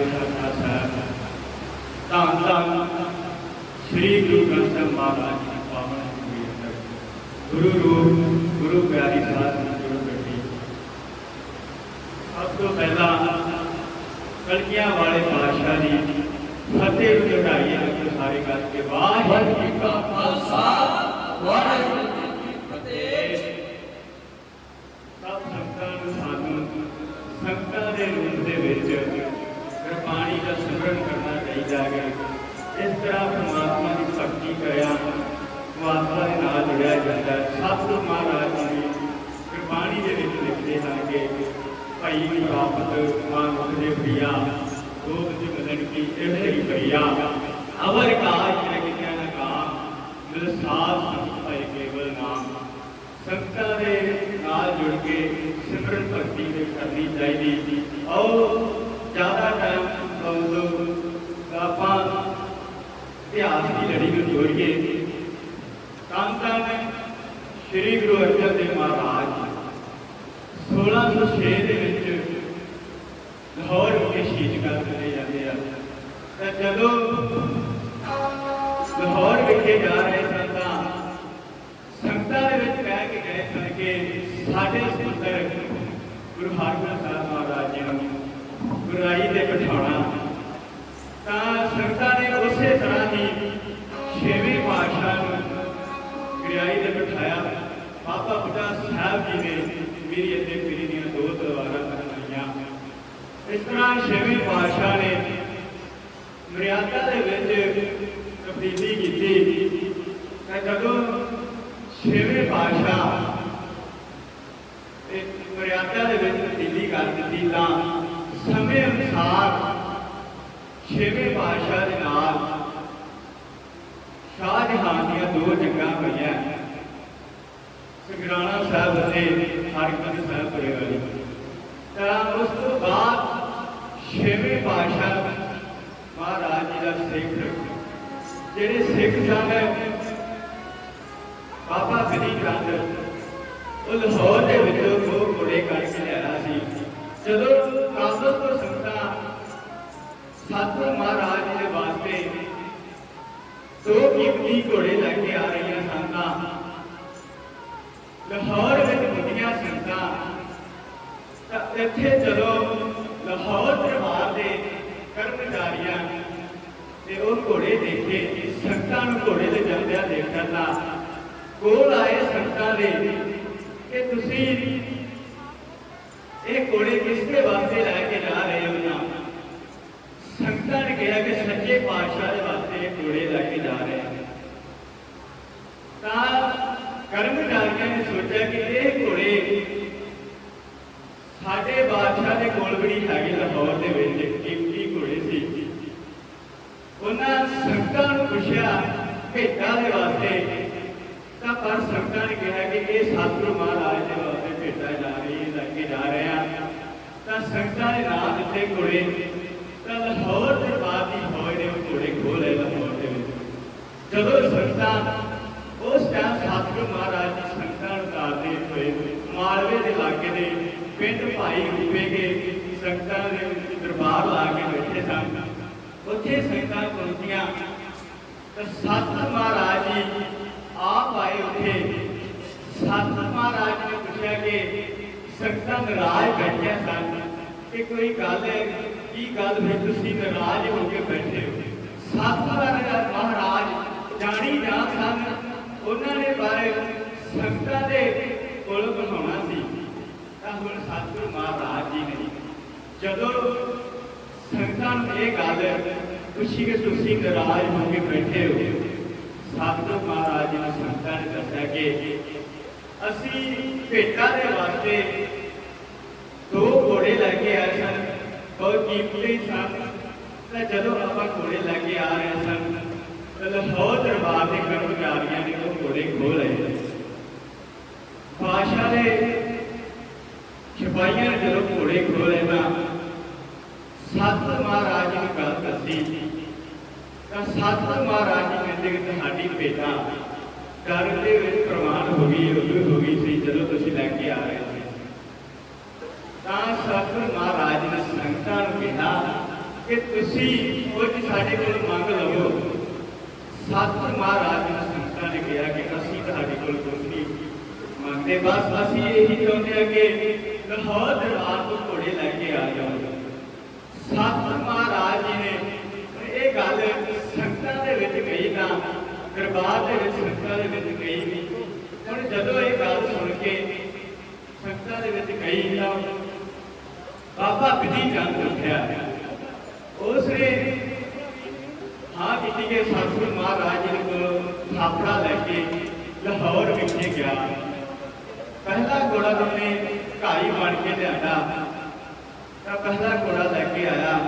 ਗੁਰਦੁਆਰਾ ਸ਼ੇਖਾਂ ਸਾਹਿਬ ਧੰਨ ਧੰਨ ਸ੍ਰੀ ਗੁਰੂ ਗ੍ਰੰਥ ਸਾਹਿਬ ਮਹਾਰਾਜ ਦੀ ਪਾਵਨ ਭੂਮੀ ਅੰਦਰ ਗੁਰੂ ਰੂਪ ਗੁਰੂ ਪਿਆਰੀ ਸਾਧ ਜੁੜ ਬੈਠੀ ਸਭ ਤੋਂ ਪਹਿਲਾਂ ਕਲਕੀਆਂ ਵਾਲੇ ਪਾਤਸ਼ਾਹ ਜੀ ਫਤਿਹ ਨੂੰ ਚੜਾਈਏ ਸਾਰੇ ਕਰਕੇ ਵਾਹਿਗੁਰੂ ਜੀ ਕਾ ਖਾਲਸਾ ਵਾਹਿਗੁਰੂ ਸਿਮਰਨ ਕਰਨਾ ਇਸ ਤਰ੍ਹਾਂ ਪਰਮਾਤਮਾ ਦੀ ਭਗਤੀ ਕਰਿਆ ਪਰਮਾਤਮਾ ਦੇ ਨਾਲ ਜੁੜਿਆ ਜਾਂਦਾ। ਸਤਿਗੁਰੂ ਮਹਾਰਾਜ ਜੀ ਗੁਰਬਾਣੀ ਦੇ ਵਿੱਚ ਲਿਖਦੇ ਹਨ ਕਿ ਭਾਈ ਦੀ ਬਾਪਤ ਮਾਂ ਮੁਖਦੇ ਪ੍ਰਿਆ ਗੋਬ ਜੀ ਮਦਨ ਕੀ ਇਹ ਭਈਆ ਅਵਰ ਕਾਜ ਲਗਿਆ ਨਾ ਕਾ ਮਿਲ ਸਾਥ ਭਏ ਕੇਵਲ ਨਾਮ। ਸੰਗਤਾਂ ਦੇ ਨਾਲ ਜੁੜ ਕੇ ਸਿਮਰਨ ਭਗਤੀ ਦੇ ਕਰਨੀ ਚਾਹੀਦੀ। ਆਓ, ਜ਼ਿਆਦਾ ਟਾਈਮ ਤੋਂ ਆਪਾਂ ਇਤਿਹਾਸ ਦੀ ਲੜੀ ਨੂੰ ਜੋੜੀਏ, ਤਾਂ ਤਾਂ ਸ੍ਰੀ ਗੁਰੂ ਅਰਜਨ ਦੇਵ ਮਹਾਰਾਜ 1606 ਦੇ ਵਿੱਚ ਲਾਹੌਰ ਵਿਖੇ ਸ਼ਹੀਦ ਕਰ ਦਿੱਤੇ ਜਾਂਦੇ ਆ। ਤਾਂ ਜਦੋਂ ਲਾਹੌਰ ਵਿਖੇ ਜਾ ਰਹੇ ਸਨ ਤਾਂ ਸੰਗਤਾਂ ਦੇ ਵਿੱਚ ਕਹਿ ਕੇ ਗਏ ਸਨ ਕਿ ਸਾਡੇ ਸੁੰਦਰ ਗੁਰੂ ਹਰਗੋਬਿੰਦ ਸਾਹਿਬ ਮਹਾਰਾਜ ਜੀ ਨੂੰ ਗੁਰਾਈ ਦੇ ਪਠਾਣਾ ਗੁਰਾਈ ਦੇ ਬਿਠਾਇਆ। ਬਾਬਾ ਬੁੱਢਾ ਸਾਹਿਬ ਜੀ ਨੇ ਮੇਰੀ ਅਤੇ ਪੀਰੀ ਦੀਆਂ ਦੋ ਤਲਵਾਰਾਂ ਬਣਾਈਆਂ ਇਸ ਤਰ੍ਹਾਂ ਛੇਵੇਂ ਪਾਤਸ਼ਾਹ ਨੇ ਮਰਿਆਦਾ ਦੇ ਵਿੱਚ ਤਬਦੀਲੀ ਕੀਤੀ। ਤਾਂ ਜਦੋਂ ਛੇਵੇਂ ਪਾਤਸ਼ਾਹ ਤੇ ਮਰਿਆਦਾ ਦੇ ਵਿੱਚ ਤਬਦੀਲੀ ਕਰ ਦਿੱਤੀ, ਤਾਂ ਸਮੇਂ ਅਨੁਸਾਰ ਛੇਵੇਂ ਪਾਤਸ਼ਾਹ ਦੇ ਨਾਲ ਸ਼ਾਹਜਹਾਨ ਦੀਆਂ ਦੋ ਜੰਗਾਂ ਹੋਈਆਂ ਸੰਗਰਾਣਾ ਸਾਹਿਬ ਅਤੇ ਹਰਗੋਬਿੰਦ ਸਾਹਿਬ ਪਰਿਵਾਰੀ ਤਾਂ ਉਸ ਤੋਂ ਬਾਅਦ ਛੇਵੇਂ ਪਾਤਸ਼ਾਹ ਮਹਾਰਾਜ ਜੀ ਦਾ ਸਿੱਖ ਜਿਹੜੇ ਸਿੱਖ ਸਨ ਬਾਬਾ ਗਨੀ ਚੰਦ ਉਹ ਲਾਹੌਰ ਦੇ ਵਿੱਚੋਂ ਦੋ ਘੋੜੇ ਕਰਕੇ ਕੇ ਲਿਆਇਆ ਸੀ। ਜਦੋਂ ਕਾਬਲ ਤੋਂ ਸੰਗਤਾਂ ਸਾਧੂ ਮਹਾਰਾਜ ਜੀ ਦੇ ਵਾਸਤੇ ਦੋ ਕੀਮਤੀ ਘੋੜੇ ਲੈ ਕੇ ਆ ਰਹੀਆਂ ਸਨ ਲਾਹੌਰ ਵਿੱਚ ਹੁੰਦੀਆਂ ਸੰਗਤਾਂ ਤਾਂ ਇੱਥੇ ਜਦੋਂ ਲਾਹੌਰ ਦਰਬਾਰ ਦੇ ਕਰਮਚਾਰੀਆਂ ਤੇ ਉਹ ਘੋੜੇ ਦੇਖੇ, ਸੰਗਤਾਂ ਨੂੰ ਘੋੜੇ ਤੇ ਜਾਂਦਿਆਂ ਦੇਖਿਆ ਤਾਂ ਕੋਲ ਆਏ ਸੰਗਤਾਂ ਦੇ ਕਿ ਤੁਸੀਂ ਇਹ ਘੋੜੇ ਕਿਸ ਦੇ ਵਾਸਤੇ ਲੈ ਕੇ ਜਾ ਰਹੇ ਹੋ ਨਾ ਸੰਗਤਾਂ ਨੇ ਕਿਹਾ ਕਿ ਸੱਚੇ ਪਾਤਸ਼ਾਹ ਦੇ ਵਾਸਤੇ ਇਹ ਘੋੜੇ ਲੈ ਕੇ ਜਾ ਰਹੇ ਹਾਂ ਤਾਂ ਕਰਮਚਾਰੀ ਨੇ ਸੋਚਿਆ ਕਿ ਇਹ ਘੋੜੇ ਸਾਡੇ ਬਾਦਸ਼ਾਹ ਦੇ ਕੋਲ ਵੀ ਨਹੀਂ ਲਾਹੌਰ ਦੇ ਵਿੱਚ ਕੀਮਤੀ ਘੋੜੇ ਸੀ। ਉਹਨਾਂ ਸੰਗਤਾਂ ਨੂੰ ਪੁੱਛਿਆ ਭੇਟਾਂ ਦੇ ਵਾਸਤੇ। ਤਾਂ ਪਰ ਸੰਗਤਾਂ ਨੇ ਕਿਹਾ ਕਿ ਇਹ ਸਤਿਗੁਰੂ ਮਹਾਰਾਜ ਦੇ ਵਾਸਤੇ ਭੇਟਾਂ ਜਾ ਰਹੀ ਹੈ, ਲੈ ਕੇ ਜਾ ਰਹੇ ਆ। ਤਾਂ ਸੰਗਤਾਂ ਦੇ ਨਾਂ ਦਿੱਤੇ ਘੋੜੇ ਤਾਂ ਲਾਹੌਰ ਦੇ ਬਾਅਦ ਹੋਏ ਨੇ ਉਹ ਘੋੜੇ ਖੋਲੇ ਲਾਹੌਰ ਦੇ ਵਿੱਚ। ਜਦੋਂ ਸੰਗਤਾਂ ਉਸ ਟਾਈਮ ਸਤਿਗੁਰੂ ਮਹਾਰਾਜ ਦੀ ਸੰਗਤਾਂ ਨੂੰ ਤਾਰਦੇ ਹੋਏ ਮਾਲਵੇ ਦੇ ਇਲਾਕੇ ਦੇ ਪਿੰਡ ਭਾਈ ਰੂਪੇ ਕੇ ਸੰਗਤਾਂ ਦੇ ਵਿੱਚ ਦਰਬਾਰ ਲਾ ਕੇ ਬੈਠੇ ਸਨ। ਉੱਥੇ ਸੰਗਤਾਂ ਪਹੁੰਚੀਆਂ। ਤਾਂ ਸਤਿਗੁਰੂ ਮਹਾਰਾਜ ਜੀ ਆਪ ਆਏ ਉੱਥੇ। ਸਤਿਗੁਰੂ ਮਹਾਰਾਜ ਨੇ ਪੁੱਛਿਆ ਕਿ ਸੰਗਤਾਂ ਨਾਰਾਜ਼ ਬੈਠੀਆਂ ਸਨ। ਕਿ ਕੋਈ ਗੱਲ ਹੈ? ਕੀ ਗੱਲ ਹੈ ਤੁਸੀਂ ਨਾਰਾਜ਼ ਹੋ ਕੇ ਬੈਠੇ ਹੋ। ਸਤਿਗੁਰੂ ਮਹਾਰਾਜ ਜਾਣੀ ਜਾਂ ਸਨ। ਉਹਨਾਂ ਨੇ ਬਾਰੇ ਸੰਗਤਾਂ ਦੇ ਕੋਲ ਬੁਲਾਉਣਾ ਸੀ। ਤਾਂ ਹੁਣ ਸਤਿਗੁਰੂ ਮਹਾਰਾਜ ਜੀ ਨੇ ਜਦੋਂ ਸੰਗਤਾਂ ਨੂੰ ਇਹ ਗੱਲ ਪੁੱਛੀ ਕਿ ਤੁਸੀਂ ਨਾਰਾਜ਼ ਹੋ ਕੇ ਬੈਠੇ ਹੋ ਸਤਿਗੁਰੂ ਮਹਾਰਾਜ ਜੀ ਨੇ ਸੰਗਤਾਂ ਨੇ ਦੱਸਿਆ ਕਿ ਅਸੀਂ ਭੇਟਾਂ ਦੇ ਵਾਸਤੇ ਦੋ ਘੋੜੇ ਲੈ ਕੇ ਆਏ ਸਨ ਬਹੁਤ ਕੀਮਤੀ ਸਨ ਤਾਂ ਜਦੋਂ ਆਪਾਂ ਘੋੜੇ ਲੈ ਕੇ ਆ ਰਹੇ ਸਨ ਤਾਂ ਲਾਹੌਰ ਦਰਬਾਰ ਦੇ ਕਰਮਚਾਰੀਆਂ ਨੇ ਉਹ ਘੋੜੇ ਖੋਹ ਲਏ ਬਾਦਸ਼ਾਹ ਦੇ ਸਿਪਾਹੀਆਂ ਨੇ ਜਦੋਂ ਘੋੜੇ ਖੋਹ ਮਹਾਰਾਜ ਜੀ ਗੱਲ ਦੱਸੀ ਤਾਂ ਸਤਿਗੁਰੂ ਮਹਾਰਾਜ ਕਹਿੰਦੇ ਕਿ ਤੁਹਾਡੀ ਭੇਟਾ ਕਰਨ ਦੇ ਵਿੱਚ ਪ੍ਰਮਾਣ ਹੋ ਗਈ ਉਦੋਂ ਹੋ ਗਈ ਸੀ, ਜਦੋਂ ਤੁਸੀਂ ਲੈ ਕੇ ਆ ਰਹੇ ਸੀ। ਤਾਂ ਸਤਿਗੁਰ ਮਹਾਰਾਜ ਨੇ ਸੰਗਤਾਂ ਨੂੰ ਕਿਹਾ ਕਿ ਤੁਸੀਂ ਕੁਝ ਸਾਡੇ ਕੋਲ ਮੰਗ ਲਵੋ। ਸਤਿਗੁਰ ਮਹਾਰਾਜ ਨੇ ਸੰਗਤਾਂ ਨੇ ਕਿਹਾ ਕਿ ਅਸੀਂ ਤੁਹਾਡੇ ਕੋਲ ਕੁਝ ਨਹੀਂ ਮੰਗਦੇ। ਬਸ ਅਸੀਂ ਇਹੀ ਚਾਹੁੰਦੇ ਹਾਂ ਕਿ ਲਾਹੌਰ ਦਰਬਾਰ ਤੋਂ ਘੋੜੇ ਲੈ ਕੇ ਆ ਜਾਓ। ਸਤਿਗੁਰ ਮਹਾਰਾਜ ਜੀ ਨੇ ਇਹ ਗੱਲ ਸੰਗਤਾਂ ਦੇ ਵਿੱਚ ਕਹੀ ਤਾਂ, ਦਰਬਾਰ ਦੇ ਵਿੱਚ ਸੰਗਤਾਂ ਦੇ ਵਿੱਚ ਕਹੀ ਹੁਣ ਜਦੋਂ ਇਹ ਗੱਲ ਸੁਣ ਕੇ ਸੰਗਤਾਂ ਦੇ ਵਿੱਚ ਕਹੀ ਤਾਂ ਬਾਬਾ ਬਿਧੀ ਚੰਦ ਉੱਠਿਆ। ਉਸ ਨੇ ਹਾਂ ਕੀਤੀ ਕਿ ਸਤਿਗੁਰ ਮਹਾਰਾਜ ਜੀ ਕੋਲ ਥਾਪੜਾ ਲੈ ਕੇ ਲਾਹੌਰ ਵਿਖੇ ਗਿਆ। ਪਹਿਲਾ ਗੋੜਾ ਉਹਨੇ ਘਾਈ ਬਣ ਕੇ ਲਿਆਂਦਾ। ਤਾਂ ਪਹਿਲਾ ਘੋੜਾ ਲੈ ਕੇ ਆਇਆ।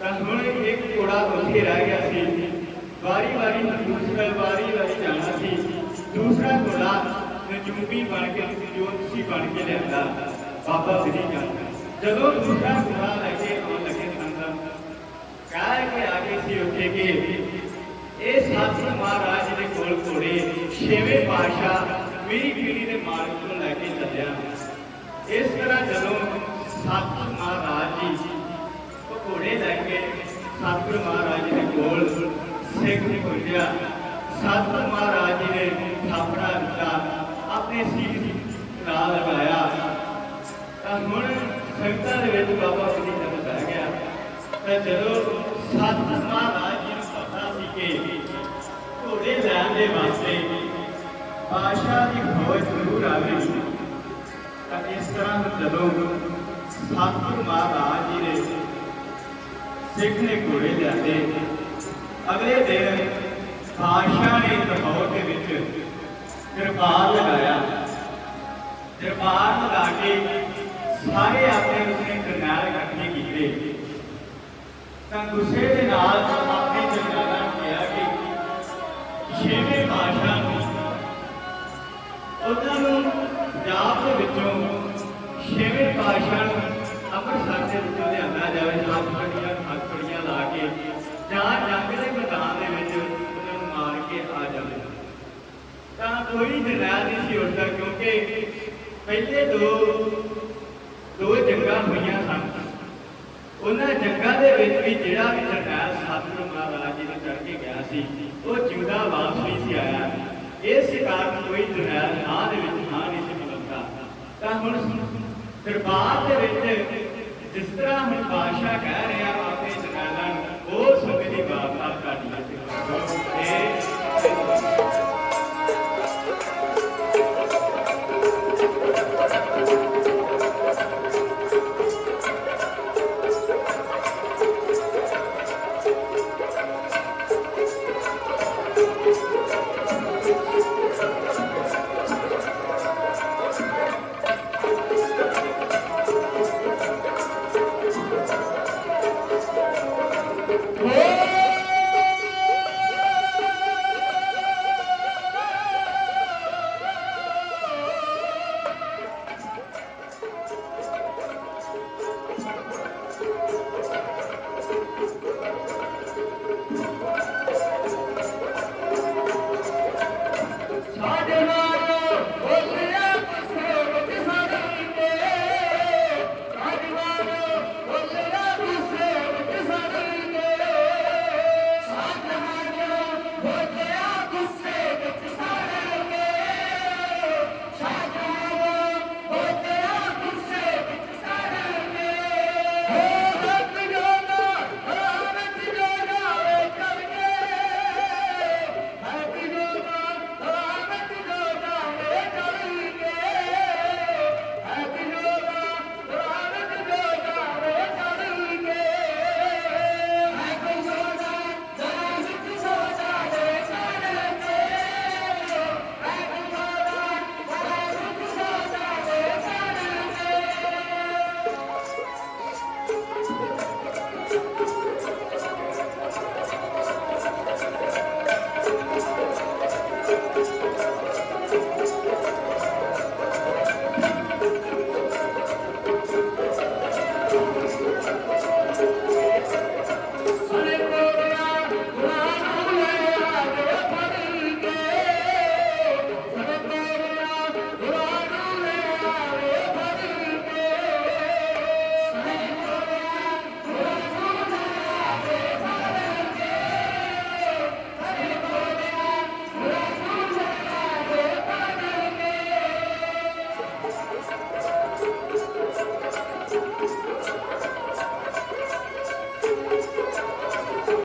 ਤਾਂ ਹੁਣ ਇੱਕ ਘੋੜਾ ਉੱਥੇ ਰਹਿ ਗਿਆ ਸੀ। ਵਾਰੀ ਵਾਰੀ ਦੂਸਰਾ ਵਾਰੀ ਵਾਰੀ ਜਾਣਾ ਸੀ। ਦੂਸਰਾ ਘੋੜਾ ਨਜੂਬੀ ਬਣ ਕੇ, ਜੋਤਸੀ ਬਣ ਕੇ ਲਿਆਂਦਾ। ਬਾਬਾ ਬਿਧੀ ਚੰਦ ਜਦੋਂ ਦੂਸਰਾ ਘੋੜਾ ਲੈ ਕੇ ਆਉਣ ਲੱਗੇ ਸੰਗਤ, ਕਹਿ ਕੇ ਆਗੇ ਸੀ ਉੱਥੇ ਕਿ ਇਹ ਸਤਿਗੁਰ ਮਹਾਰਾਜ ਦੇ ਕੋਲ ਘੋੜੇ ਛੇਵੇਂ ਪਾਤਸ਼ਾਹ ਮੇਰੀ ਪੀੜੀ ਦੇ ਮਾਲਕ ਤੋਂ ਲੈ ਕੇ ਚੱਲਿਆ। ਇਸ ਤਰ੍ਹਾਂ ਜਦੋਂ ਸਤਿਗੁਰ ਮਹਾਰਾਜ ਜੀ ਘੋੜੇ ਲੈ ਕੇ ਸਤਿਗੁਰ ਮਹਾਰਾਜ ਜੀ ਦੇ ਕੋਲ ਸਿੱਖ ਨੇ ਪੁੱਜਿਆ ਸਤਿਗੁਰ ਮਹਾਰਾਜ ਜੀ ਨੇ ਥਾਪੜਾ ਦਿੱਤਾ, ਆਪਣੇ ਸੀਸ ਨਾਲ ਲਗਾਇਆ। ਤਾਂ ਹੁਣ ਸੰਗਤਾਂ ਦੇ ਵਿੱਚ ਬਾਬਾ ਜੀ ਦਾ ਬਹਿ ਗਿਆ। ਤਾਂ ਜਦੋਂ ਸਤਿਗੁਰ ਮਹਾਰਾਜ ਜੀ ਨੂੰ ਪਤਾ ਸੀ ਕਿ ਘੋੜੇ ਲੈਣ ਦੇ ਵਾਸਤੇ ਬਾਦਸ਼ਾਹ ਦੀ ਫੌਜ ਜ਼ਰੂਰ ਆਵੇਗੀ ਤਾਂ ਇਸ ਤਰ੍ਹਾਂ ਜਦੋਂ ਸਤਿਗੁਰ ਮਹਾਰਾਜ ਜੀ ਨੇ ਸਿੱਖ ਨੇ ਘੋੜੇ ਲਿਆਂਦੇ ਅਗਲੇ ਦਿਨ ਬਾਦਸ਼ਾਹ ਨੇ ਲਾਹੌਰ ਦੇ ਵਿੱਚ ਦਰਬਾਰ ਲਗਾਇਆ। ਦਰਬਾਰ ਲਗਾ ਕੇ ਸਾਰੇ ਆਪਣੇ ਉਸਨੇ ਜਰਨੈਲ ਇਕੱਠੇ ਕੀਤੇ। ਤਾਂ ਗੁੱਸੇ ਦੇ ਨਾਲ ਆਪਣੇ ਜਰਨੈਲਾਂ ਕਿਹਾ ਕਿ ਛੇਵੇਂ ਪਾਤਸ਼ਾਹ ਨੂੰ ਉਹਨਾਂ ਨੂੰ ਪੰਜਾਬ ਦੇ ਵਿੱਚੋਂ ਛੇਵੇਂ ਪਾਤਸ਼ਾਹ ਅੰਮ੍ਰਿਤਸਰ ਦੇ ਵਿੱਚੋਂ ਲਿਆਂਦਾ ਜਾਵੇ ਹੱਥ ਫੜੀਆਂ ਹੱਥ ਫੜੀਆਂ ਲਾ ਕੇ, ਜਾਂ ਜੰਗ ਦੇ ਮੈਦਾਨ ਦੇ ਵਿੱਚ ਉਹਨਾਂ ਮਾਰ ਕੇ ਆ ਜਾਵੇ। ਤਾਂ ਕੋਈ ਜਰਨੈਲ ਨਹੀਂ ਸੀ ਉੱਠਦਾ, ਕਿਉਂਕਿ ਪਹਿਲੇ ਦੋ ਦੋ ਜੰਗਾਂ ਹੋਈਆਂ ਸਨ। ਉਹਨਾਂ ਜੰਗਾਂ ਦੇ ਵਿੱਚ ਵੀ ਜਿਹੜਾ ਵੀ ਜਰਨੈਲ ਸਤਿਗੁਰੂ ਮਹਾਰਾਜ ਜੀ ਨੂੰ ਚੜ ਕੇ ਗਿਆ ਸੀ, ਉਹ ਜਿਉਂਦਾ ਵਾਪਸ ਨਹੀਂ ਸੀ ਆਇਆ। ਇਸ ਕਾਰਨ ਕੋਈ ਜਰਨੈਲ ਹਾਂ ਦੇ ਵਿੱਚ ਹਾਂ ਨਹੀਂ ਸੀ ਮਿਲਦਾ ਤਾਂ ਹੁਣ ਦਰਬਾਰ